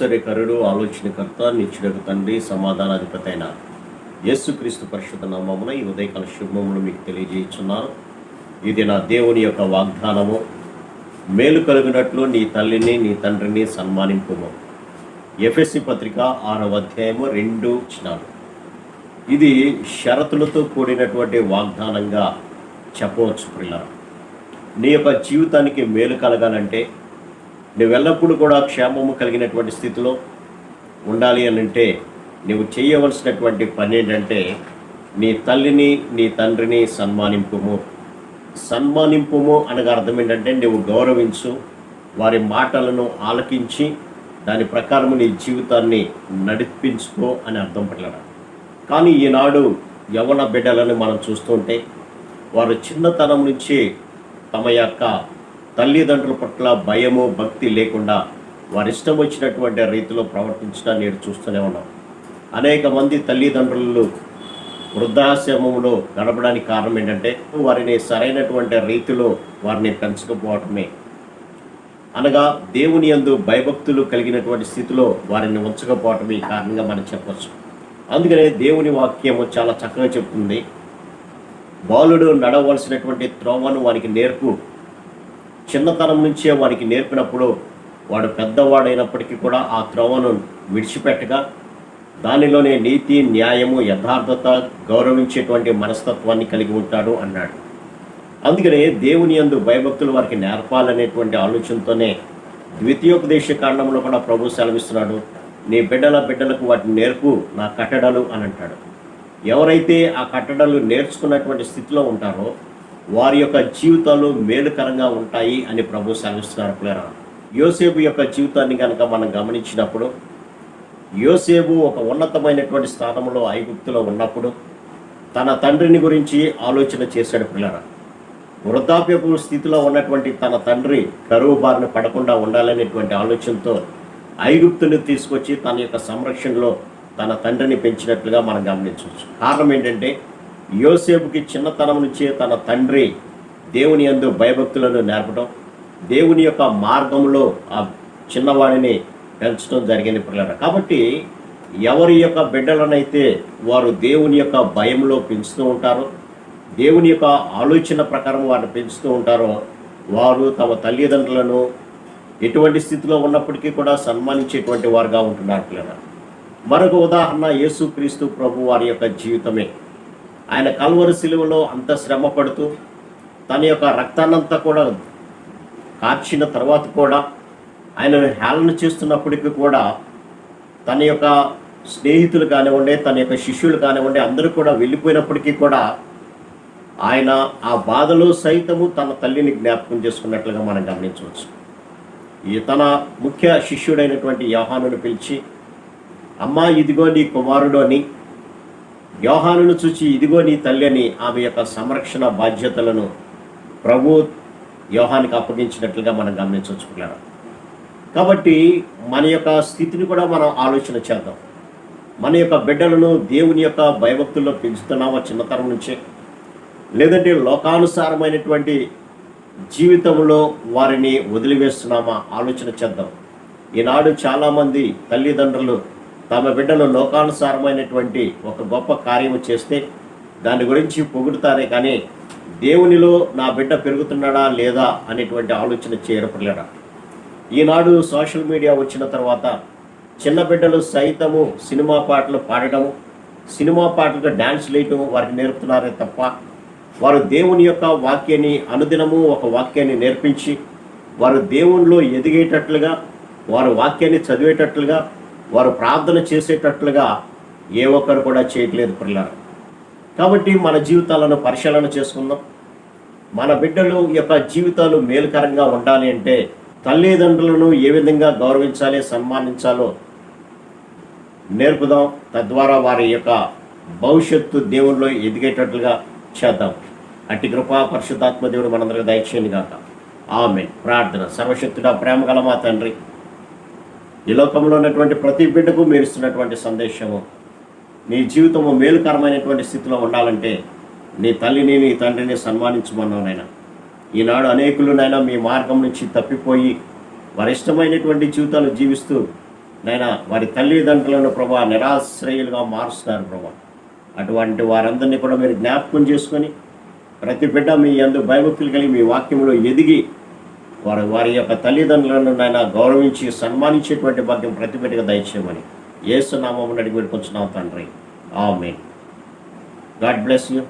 ఆశ్చర్యకరుడు ఆలోచనకర్త నిత్యుడకు తండ్రి సమాధానాధిపతి అయిన యేసుక్రీస్తు పరిషత్ నామమున ఈ ఉదయకాల శుభములు మీకు తెలియజేస్తున్నాను ఇది నా దేవుని యొక్క వాగ్దానము మేలు కలిగినట్లు నీ తల్లిని నీ తండ్రిని సన్మానింపుము. ఎఫ్ఎస్సి పత్రిక ఆరవ అధ్యాయము రెండు చిన్నాడు ఇది షరతులతో కూడినటువంటి వాగ్దానంగా చెప్పవచ్చు పిల్లలు నీ యొక్క జీవితానికి మేలు కలగాలంటే నువ్వు ఎల్లప్పుడూ కూడా క్షేమము కలిగినటువంటి స్థితిలో ఉండాలి అని అంటే నువ్వు చేయవలసినటువంటి పని ఏంటంటే నీ తల్లిని నీ తండ్రిని సన్మానింపుము. సన్మానింపుము అనగా అర్థం ఏంటంటే నువ్వు గౌరవించు వారి మాటలను ఆలకించి దాని ప్రకారం నీ జీవితాన్ని నడిపించుకో అని అర్థం పడలేడు కానీ ఈనాడు యవన బిడ్డలను మనం చూస్తుంటే వారు చిన్నతనం నుంచి తమ యొక్క తల్లిదండ్రుల పట్ల భయము భక్తి లేకుండా వారి ఇష్టం వచ్చినటువంటి రీతిలో ప్రవర్తించడం నేడు చూస్తూనే ఉన్నాం. అనేక మంది తల్లిదండ్రులు వృద్ధాశ్రమంలో గడపడానికి కారణం ఏంటంటే వారిని సరైనటువంటి రీతిలో వారిని పెంచకపోవటమే. అనగా దేవుని యందు భయభక్తులు కలిగినటువంటి స్థితిలో వారిని ఉంచకపోవటమే కారణంగా మనం చెప్పచ్చు. అందుకనే దేవుని వాక్యము చాలా చక్కగా చెప్తుంది. బాలుడు నడవలసినటువంటి త్రోవను వారికి నేర్పు. చిన్నతనం నుంచే వాడికి నేర్పినప్పుడు వాడు పెద్దవాడైనప్పటికీ కూడా ఆ త్రోవను విడిచిపెట్టగా దానిలోనే నీతి న్యాయము యథార్థత గౌరవించేటువంటి మనస్తత్వాన్ని కలిగి ఉంటాడు అన్నాడు. అందుకనే దేవుని యందు భయభక్తులు వారికి నేర్పాలనేటువంటి ఆలోచనతోనే ద్వితీయోపదేశ కాండంలో కూడా ప్రభు సెలవిస్తున్నాడు నీ బిడ్డల బిడ్డలకు వాటిని నేర్పు నా కట్టడలు అని అంటాడు. ఎవరైతే ఆ కట్టడలు నేర్చుకున్నటువంటి స్థితిలో ఉంటారో వారి యొక్క జీవితాలు మేలుకరంగా ఉంటాయి అని ప్రభు సెలవిస్తున్నారు ప్లేరా యోసేపు యొక్క జీవితాన్ని కనుక మనం గమనించినప్పుడు యోసేపు ఒక ఉన్నతమైనటువంటి స్థానంలో ఐగుప్తులో ఉన్నప్పుడు తన తండ్రిని గురించి ఆలోచన చేశాడు పిల్లరా వృద్ధాప్యపు స్థితిలో ఉన్నటువంటి తన తండ్రి కరువు బారిన పడకుండా ఉండాలనేటువంటి ఆలోచనతో ఐగుప్తుని తీసుకొచ్చి తన యొక్క సంరక్షణలో తన తండ్రిని పెంచినట్లుగా మనం గమనించవచ్చు. కారణం ఏంటంటే యోసేపుకి చిన్నతనం నుంచే తన తండ్రి దేవుని యందు భయభక్తులను నేర్పడం దేవుని యొక్క మార్గంలో ఆ చిన్నవాడిని పెంచడం జరిగింది పిల్లలు కాబట్టి ఎవరి యొక్క బిడ్డలనైతే వారు దేవుని యొక్క భయంలో పెంచుతూ ఉంటారో దేవుని యొక్క ఆలోచన ప్రకారం వారిని పెంచుతూ ఉంటారో వారు తమ తల్లిదండ్రులను ఎటువంటి స్థితిలో ఉన్నప్పటికీ కూడా సన్మానించేటువంటి వారుగా ఉంటున్నారు పిల్లలు మరొక ఉదాహరణ యేసుక్రీస్తు ప్రభు వారి యొక్క జీవితమే. ఆయన కల్వరు శిలువలో అంత శ్రమ పడుతూ తన యొక్క రక్తాన్నంతా కూడా కార్చిన తర్వాత కూడా ఆయనను హేళన చేస్తున్నప్పటికీ కూడా తన యొక్క స్నేహితులు కానివ్వండి తన యొక్క శిష్యులు కానివ్వండి అందరూ కూడా వెళ్ళిపోయినప్పటికీ కూడా ఆయన ఆ బాధలో సైతము తన తల్లిని జ్ఞాపకం చేసుకున్నట్లుగా మనం గమనించవచ్చు. ఈ తన ముఖ్య శిష్యుడైనటువంటి యోహానుని పిలిచి అమ్మా ఇదిగో నీ కుమారుడు అని యోహానును చూచి ఇదిగో నీ తల్లి అని ఆమె యొక్క సంరక్షణ బాధ్యతలను ప్రభు యోహానికి అప్పగించినట్లుగా మనం గమనించవచ్చు కాబట్టి మన యొక్క స్థితిని కూడా మనం ఆలోచన చేద్దాం. మన యొక్క బిడ్డలను దేవుని యొక్క భయభక్తుల్లో పెంచుతున్నామా చిన్నతరం నుంచే? లేదంటే లోకానుసారమైనటువంటి జీవితంలో వారిని వదిలివేస్తున్నామా? ఆలోచన చేద్దాం. ఈనాడు చాలామంది తల్లిదండ్రులు తమ బిడ్డలు లోకానుసారమైనటువంటి ఒక గొప్ప కార్యము చేస్తే దాని గురించి పొగుడుతారే కానీ దేవునిలో నా బిడ్డ పెరుగుతున్నాడా లేదా అనేటువంటి ఆలోచన చేరపడలేడా ఈనాడు సోషల్ మీడియా వచ్చిన తర్వాత చిన్న బిడ్డలు సైతము సినిమా పాటలు పాడటము సినిమా పాటలకు డ్యాన్స్ వేయటం వారికి నేర్పుతున్నారే తప్ప వారు దేవుని యొక్క వాక్యాన్ని అనుదినము ఒక వాక్యాన్ని నేర్పించి వారు దేవునిలో ఎదిగేటట్లుగా వారు వాక్యాన్ని చదివేటట్లుగా వారు ప్రార్థన చేసేటట్లుగా ఏ ఒక్కరు కూడా చేయట్లేదు పిల్లలు. కాబట్టి మన జీవితాలను పరిశీలన చేసుకుందాం. మన బిడ్డలు యొక్క జీవితాలు మేలుకరంగా ఉండాలి అంటే తల్లిదండ్రులను ఏ విధంగా గౌరవించాలి సన్మానించాలో నేర్పుదాం. తద్వారా వారి యొక్క భవిష్యత్తు దేవుల్లో ఎదిగేటట్లుగా చేద్దాం. అట్టి కృపా పరిశుద్ధాత్మ దేవుడు మనందరికీ దయచేయండి కాక ఆమె ప్రార్థన. సర్వశక్తుడా ప్రేమ గల మా తండ్రి ఈ లోకంలో ఉన్నటువంటి ప్రతి బిడ్డకు మీరు ఇస్తున్నటువంటి సందేశము. నీ జీవితము మేలుకరమైనటువంటి స్థితిలో ఉండాలంటే నీ తల్లిని నీ తండ్రిని సన్మానించమన్నానైనా ఈనాడు అనేకులు నైనా మీ మార్గం నుంచి తప్పిపోయి వారి ఇష్టమైనటువంటి జీవితాలు జీవిస్తూ నైనా వారి తల్లిదండ్రులను ప్రభా నిరాశ్రయులుగా మారుస్తున్నారు ప్రభా. అటువంటి వారందరినీ కూడా మీరు జ్ఞాపకం చేసుకొని ప్రతి బిడ్డ మీ అందు భయభక్తులు కలిగి మీ వాక్యంలో ఎదిగి వారి వారి యొక్క తల్లిదండ్రులను నాయన గౌరవించి సన్మానించేటువంటి భాగ్యం ప్రతి దయచేయమని ఏసునామం అడిగి పెట్టుకుంటున్నాం తండ్రి. ఆమె గాడ్ బ్లెస్ యూ.